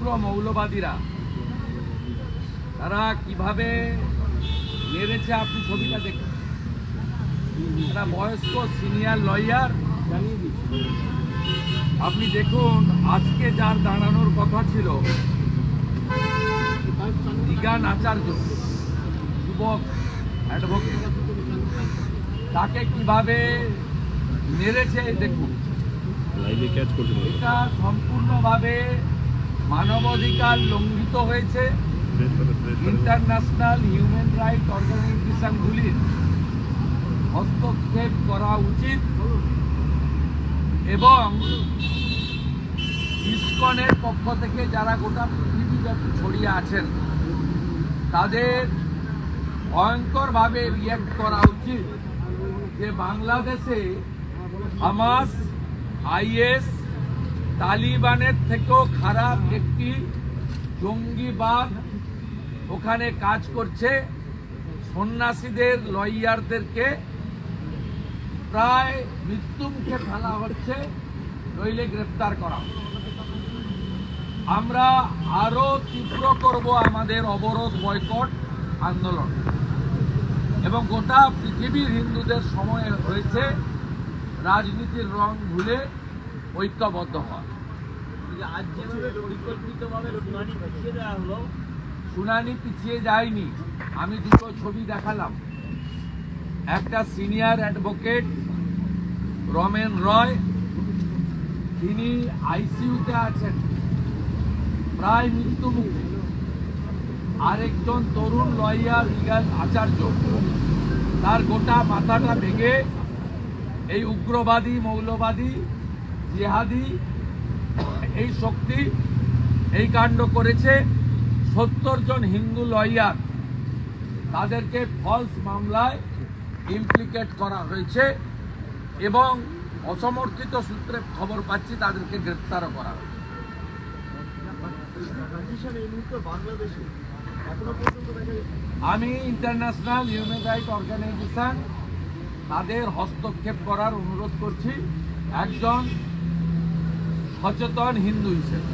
উগ্র মৌলবাদীরা তারা কীভাবে মেরেছে আপনি ছবিটা দেখুন। একটা বয়স্ক সিনিয়র লয়ার। আপনি দেখুন আজকে যার দাঁড়ানোর কথা ছিল দিগান আচার্য যুবক অ্যাডভোকেট তাকে কীভাবে মেরেছে দেখুন। এটা সম্পূর্ণভাবে মানবাধিকার লঙ্ঘিত হয়েছে। ইন্টারন্যাশনাল হিউম্যান রাইট অর্গানাইজেশনগুলির হস্তক্ষেপ করা উচিত এবং ইস্কনের পক্ষ থেকে যারা গোটা পৃথিবীব্যাপী ছড়িয়ে আছেন, তাদের ভয়ঙ্করভাবে রিয়াক্ট করা উচিত যে বাংলাদেশে হামাস আইএস তালিবানের থেকেও খারাপ একটি জঙ্গিবাদ ওখানে কাজ করছে। সন্ন্যাসীদের, লয়ারদেরকে প্রায় মৃত্যুমুখে ফেলা হচ্ছে। নইলে গ্রেপ্তার করা আমরা আরও তীব্র করব আমাদের অবরোধ, বয়কট, আন্দোলন। এবং গোটা পৃথিবীর হিন্দুদের সময় হয়েছে রাজনীতির রং ভুলে ঐক্যবদ্ধ হওয়া যে আজ যেভাবে পরিকল্পিতভাবে শুনানি পিছিয়ে দেওয়া হলো শুনানি পিছিয়ে যায়নি। আমি দুটো ছবি দেখালাম। একটা সিনিয়র অ্যাডভোকেট রমেন রয় তিনি আইসিইউতে আছেন। প্রায় মৃত্যুমুখী। আরেকজন তরুণ লয়ার লিগাল আচার্য। তার গোটা মাথাটা ভেঙে এই উগ্রবাদী মৌলবাদী জেহাদি এই শক্তি এই কাণ্ড করেছে সত্তর জন হিন্দু লয়ার। তাদেরকে ফলস মামলায় ইমপ্লিকেট করা হয়েছে এবং অসমর্থিত সূত্রে খবর পাচ্ছি তাদেরকে গ্রেপ্তারও করা হয়েছে। আমি ইন্টারন্যাশনাল হিউম্যান রাইট অর্গানাইজেশন তাদের হস্তক্ষেপ করার অনুরোধ করছি। একজন সচেতন হিন্দু হিসেবে